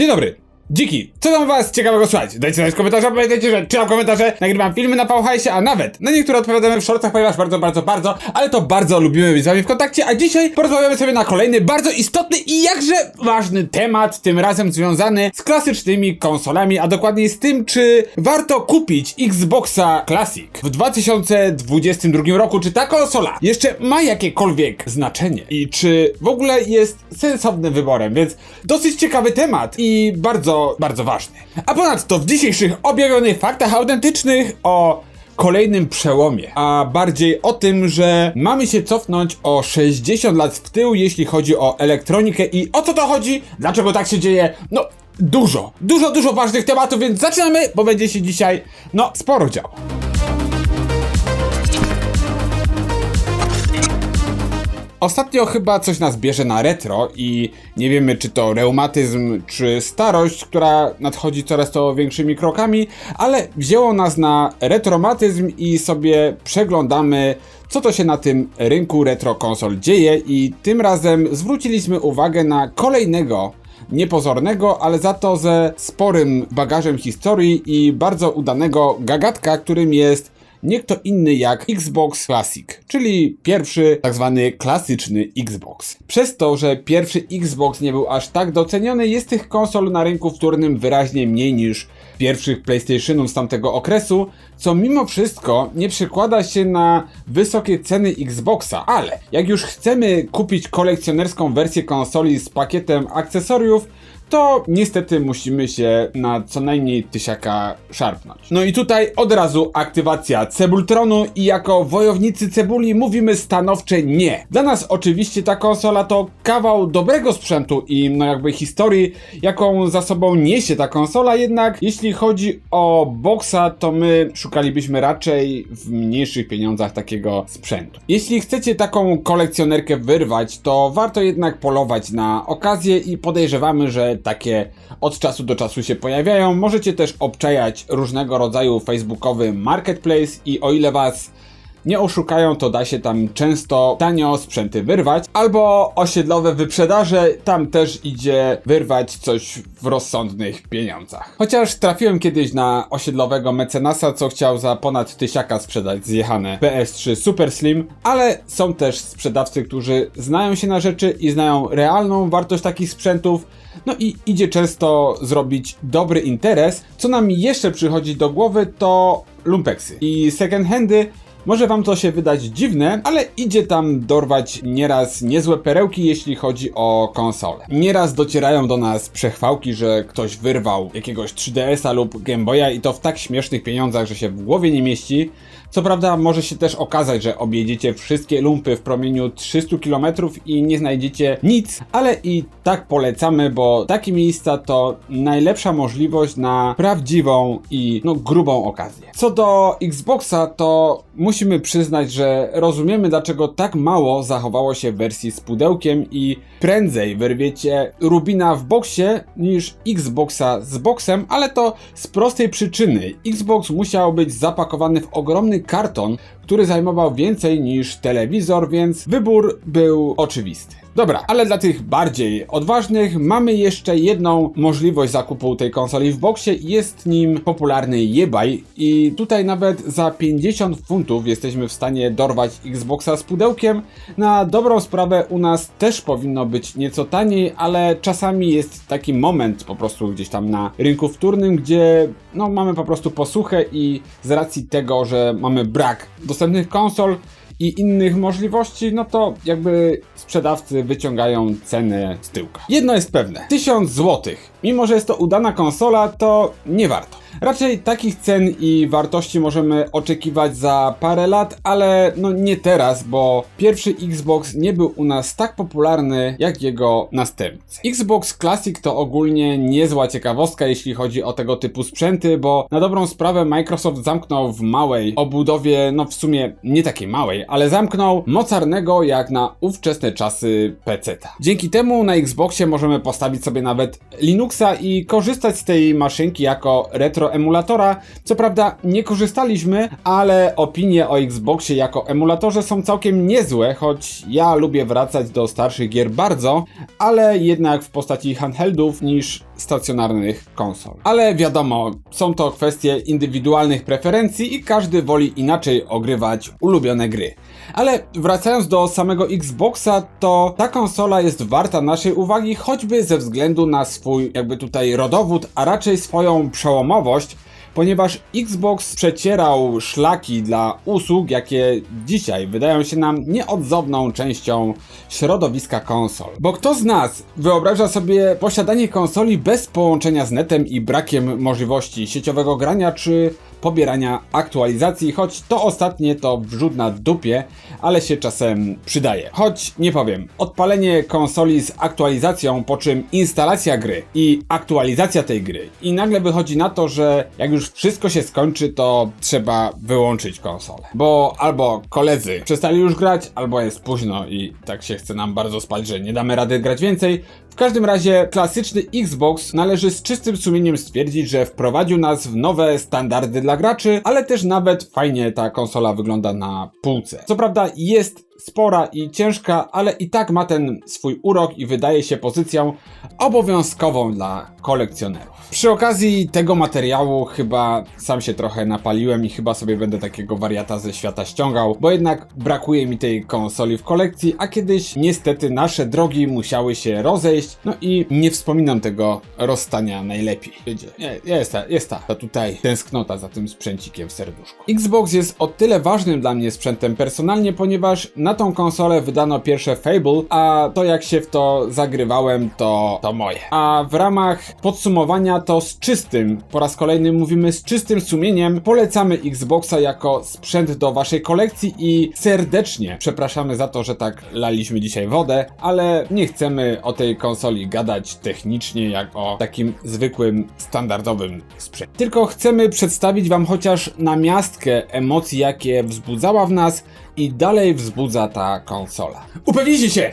Dzień dobry. Dziki, co tam was ciekawego słuchać? Dajcie znać w komentarzach, pamiętajcie, że czytam komentarze, nagrywam filmy na Pauhajsie, a nawet na niektóre odpowiadamy w shortach, ponieważ bardzo, bardzo, bardzo, ale to bardzo lubimy być z wami w kontakcie, a dzisiaj porozmawiamy sobie na kolejny, bardzo istotny i jakże ważny temat, tym razem związany z klasycznymi konsolami, a dokładniej z tym, czy warto kupić Xboxa Classic w 2022 roku, czy ta konsola jeszcze ma jakiekolwiek znaczenie i czy w ogóle jest sensownym wyborem, więc dosyć ciekawy temat i bardzo, bardzo ważny. A ponadto w dzisiejszych objawionych faktach autentycznych o kolejnym przełomie, a bardziej o tym, że mamy się cofnąć o 60 lat w tył, jeśli chodzi o elektronikę i o co to chodzi, dlaczego tak się dzieje, no dużo, dużo, dużo ważnych tematów, więc zaczynamy, bo będzie się dzisiaj, no, sporo działo. Ostatnio chyba coś nas bierze na retro i nie wiemy czy to reumatyzm, czy starość, która nadchodzi coraz to większymi krokami, ale wzięło nas na retromatyzm i sobie przeglądamy co to się na tym rynku retro konsol dzieje i tym razem zwróciliśmy uwagę na kolejnego niepozornego, ale za to ze sporym bagażem historii i bardzo udanego gagatka, którym jest nie kto inny jak Xbox Classic, czyli pierwszy tak zwany klasyczny Xbox. Przez to, że pierwszy Xbox nie był aż tak doceniony, jest tych konsol na rynku wtórnym wyraźnie mniej niż pierwszych PlayStationów z tamtego okresu, co mimo wszystko nie przekłada się na wysokie ceny Xboxa, ale jak już chcemy kupić kolekcjonerską wersję konsoli z pakietem akcesoriów, to niestety musimy się na co najmniej tysiaka szarpnąć. No i tutaj od razu aktywacja Cebultronu i jako wojownicy cebuli mówimy stanowcze nie. Dla nas oczywiście ta konsola to kawał dobrego sprzętu i no jakby historii, jaką za sobą niesie ta konsola, jednak jeśli chodzi o boxa, to my szukalibyśmy raczej w mniejszych pieniądzach takiego sprzętu. Jeśli chcecie taką kolekcjonerkę wyrwać, to warto jednak polować na okazję i podejrzewamy, że takie od czasu do czasu się pojawiają. Możecie też obczajać różnego rodzaju facebookowy marketplace i o ile was nie oszukają, to da się tam często tanio sprzęty wyrwać, albo osiedlowe wyprzedaże, tam też idzie wyrwać coś w rozsądnych pieniądzach. Chociaż trafiłem kiedyś na osiedlowego mecenasa, co chciał za ponad tysiaka sprzedać zjechane PS3 Super Slim, ale są też sprzedawcy, którzy znają się na rzeczy i znają realną wartość takich sprzętów, no i idzie często zrobić dobry interes. Co nam jeszcze przychodzi do głowy to lumpeksy i second handy. Może wam to się wydać dziwne, ale idzie tam dorwać nieraz niezłe perełki, jeśli chodzi o konsole. Nieraz docierają do nas przechwałki, że ktoś wyrwał jakiegoś 3DS-a lub Game Boya i to w tak śmiesznych pieniądzach, że się w głowie nie mieści. Co prawda może się też okazać, że objedziecie wszystkie lumpy w promieniu 300 km i nie znajdziecie nic, ale i tak polecamy, bo takie miejsca to najlepsza możliwość na prawdziwą i no grubą okazję. Co do Xboxa, to musimy przyznać, że rozumiemy dlaczego tak mało zachowało się wersji z pudełkiem i prędzej wyrwiecie Rubina w boksie niż Xboxa z boksem, ale to z prostej przyczyny. Xbox musiał być zapakowany w ogromny karton, który zajmował więcej niż telewizor, więc wybór był oczywisty. Dobra, ale dla tych bardziej odważnych mamy jeszcze jedną możliwość zakupu tej konsoli w boksie. Jest nim popularny eBay i tutaj nawet za 50 funtów jesteśmy w stanie dorwać Xboxa z pudełkiem. Na dobrą sprawę u nas też powinno być nieco taniej, ale czasami jest taki moment po prostu gdzieś tam na rynku wtórnym, gdzie no mamy po prostu posłuchę i z racji tego, że mamy brak dostępnych konsol, i innych możliwości, no to jakby sprzedawcy wyciągają cenę z tyłka. Jedno jest pewne, 1000 zł. Mimo, że jest to udana konsola, to nie warto. Raczej takich cen i wartości możemy oczekiwać za parę lat, ale no nie teraz, bo pierwszy Xbox nie był u nas tak popularny jak jego następcy. Xbox Classic to ogólnie niezła ciekawostka, jeśli chodzi o tego typu sprzęty, bo na dobrą sprawę Microsoft zamknął w małej obudowie, no w sumie nie takiej małej, ale zamknął mocarnego jak na ówczesne czasy PC-ta. Dzięki temu na Xboxie możemy postawić sobie nawet Linuxa i korzystać z tej maszynki jako retro emulatora. Co prawda nie korzystaliśmy, ale opinie o Xboxie jako emulatorze są całkiem niezłe, choć ja lubię wracać do starszych gier bardzo, ale jednak w postaci handheldów niż stacjonarnych konsol. Ale wiadomo, są to kwestie indywidualnych preferencji i każdy woli inaczej ogrywać ulubione gry. Ale wracając do samego Xboxa, to ta konsola jest warta naszej uwagi choćby ze względu na swój jakby tutaj rodowód, a raczej swoją przełomowość, ponieważ Xbox przecierał szlaki dla usług, jakie dzisiaj wydają się nam nieodzowną częścią środowiska konsol. Bo kto z nas wyobraża sobie posiadanie konsoli bez połączenia z netem i brakiem możliwości sieciowego grania czy pobierania aktualizacji, choć to ostatnie to wrzut na dupie, ale się czasem przydaje. Choć nie powiem, odpalenie konsoli z aktualizacją, po czym instalacja gry i aktualizacja tej gry i nagle wychodzi na to, że jak już wszystko się skończy, to trzeba wyłączyć konsolę. Bo albo koledzy przestali już grać, albo jest późno i tak się chce nam bardzo spać, że nie damy rady grać więcej. Każdym razie klasyczny Xbox należy z czystym sumieniem stwierdzić, że wprowadził nas w nowe standardy dla graczy, ale też nawet fajnie ta konsola wygląda na półce. Co prawda jest spora i ciężka, ale i tak ma ten swój urok i wydaje się pozycją obowiązkową dla kolekcjonerów. Przy okazji tego materiału chyba sam się trochę napaliłem i chyba sobie będę takiego wariata ze świata ściągał, bo jednak brakuje mi tej konsoli w kolekcji, a kiedyś niestety nasze drogi musiały się rozejść, no i nie wspominam tego rozstania najlepiej. Wiecie, jest ta, jest ta, ta tutaj tęsknota za tym sprzęcikiem w serduszku. Xbox jest o tyle ważnym dla mnie sprzętem personalnie, ponieważ na tą konsolę wydano pierwsze Fable, a to jak się w to zagrywałem, to, to moje. A w ramach podsumowania to z czystym, po raz kolejny mówimy z czystym sumieniem, polecamy Xboxa jako sprzęt do waszej kolekcji i serdecznie przepraszamy za to, że tak laliśmy dzisiaj wodę, ale nie chcemy o tej konsoli gadać technicznie jak o takim zwykłym, standardowym sprzęcie. Tylko chcemy przedstawić wam chociaż namiastkę emocji, jakie wzbudzała w nas i dalej wzbudza ta konsola. Upewnijcie się!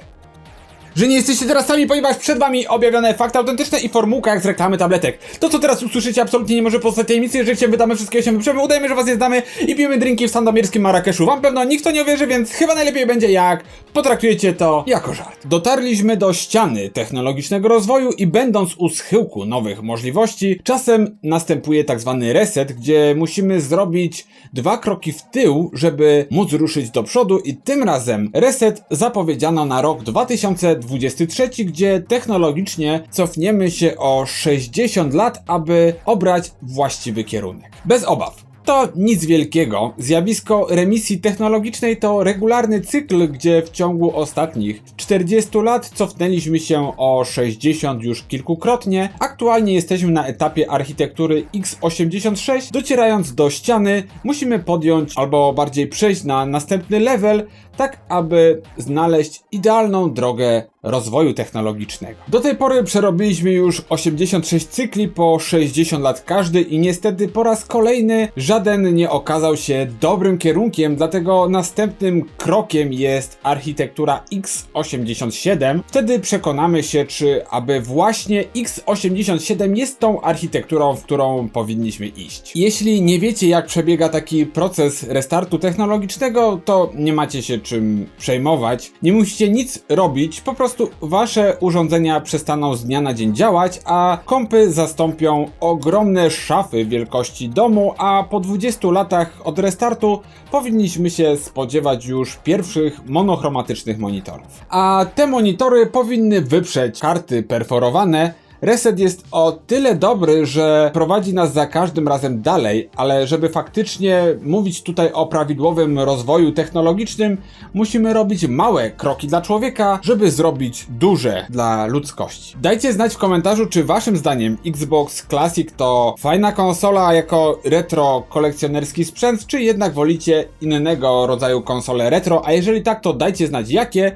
Że nie jesteście teraz sami, ponieważ przed wami objawione fakty autentyczne i formułka jak z reklamy tabletek. To co teraz usłyszycie absolutnie nie może pozostać tajemnicy, jeżeli się wydamy wszystkiego się wyprzemy, udajemy, że was nie znamy i pijemy drinki w sandomierskim Marrakeszu. Wam pewno nikt to nie uwierzy, więc chyba najlepiej będzie jak potraktujecie to jako żart. Dotarliśmy do ściany technologicznego rozwoju i będąc u schyłku nowych możliwości, czasem następuje tak zwany reset, gdzie musimy zrobić dwa kroki w tył, żeby móc ruszyć do przodu i tym razem reset zapowiedziano na rok 2020 23, gdzie technologicznie cofniemy się o 60 lat, aby obrać właściwy kierunek. Bez obaw. To nic wielkiego. Zjawisko remisji technologicznej to regularny cykl, gdzie w ciągu ostatnich 40 lat cofnęliśmy się o 60 już kilkukrotnie. Aktualnie jesteśmy na etapie architektury x86. Docierając do ściany, musimy podjąć albo bardziej przejść na następny level, tak aby znaleźć idealną drogę rozwoju technologicznego. Do tej pory przerobiliśmy już 86 cykli po 60 lat każdy i niestety po raz kolejny żaden nie okazał się dobrym kierunkiem, dlatego następnym krokiem jest architektura x87. Wtedy przekonamy się, czy aby właśnie x87 jest tą architekturą, w którą powinniśmy iść. Jeśli nie wiecie jak przebiega taki proces restartu technologicznego, to nie macie się czym przejmować. Nie musicie nic robić, po prostu wasze urządzenia przestaną z dnia na dzień działać, a kompy zastąpią ogromne szafy wielkości domu, a po 20 latach od restartu powinniśmy się spodziewać już pierwszych monochromatycznych monitorów. A te monitory powinny wyprzeć karty perforowane, Reset jest o tyle dobry, że prowadzi nas za każdym razem dalej, ale żeby faktycznie mówić tutaj o prawidłowym rozwoju technologicznym, musimy robić małe kroki dla człowieka, żeby zrobić duże dla ludzkości. Dajcie znać w komentarzu, czy waszym zdaniem Xbox Classic to fajna konsola jako retro kolekcjonerski sprzęt, czy jednak wolicie innego rodzaju konsole retro, a jeżeli tak, to dajcie znać jakie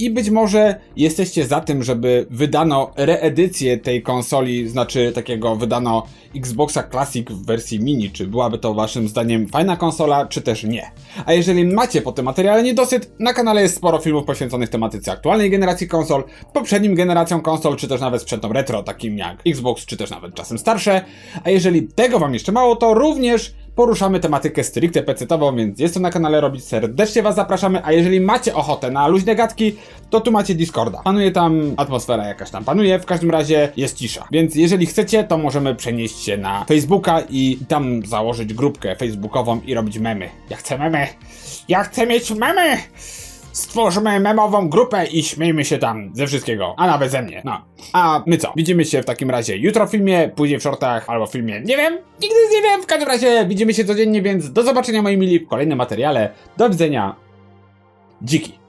i być może jesteście za tym, żeby wydano reedycję tej konsoli, znaczy takiego wydano Xboxa Classic w wersji mini. Czy byłaby to waszym zdaniem fajna konsola, czy też nie? A jeżeli macie po tym materiale niedosyt, na kanale jest sporo filmów poświęconych tematyce aktualnej generacji konsol, poprzednim generacjom konsol, czy też nawet sprzętom retro, takim jak Xbox, czy też nawet czasem starsze. A jeżeli tego wam jeszcze mało, to również poruszamy tematykę stricte pecetową, więc jest to na kanale robić. Serdecznie was zapraszamy, a jeżeli macie ochotę na luźne gadki, to tu macie Discorda. Panuje tam atmosfera jakaś tam panuje, w każdym razie jest cisza. Więc jeżeli chcecie, to możemy przenieść się na Facebooka i tam założyć grupkę facebookową i robić memy. Ja chcę memy! Ja chcę mieć memy! Stwórzmy memową grupę i śmiejmy się tam ze wszystkiego, a nawet ze mnie. No. A my co? Widzimy się w takim razie jutro w filmie, później w shortach, albo w filmie. Nie wiem, nigdy nie wiem. W każdym razie widzimy się codziennie, więc do zobaczenia moi mili w kolejnym materiale. Do widzenia. Dziki.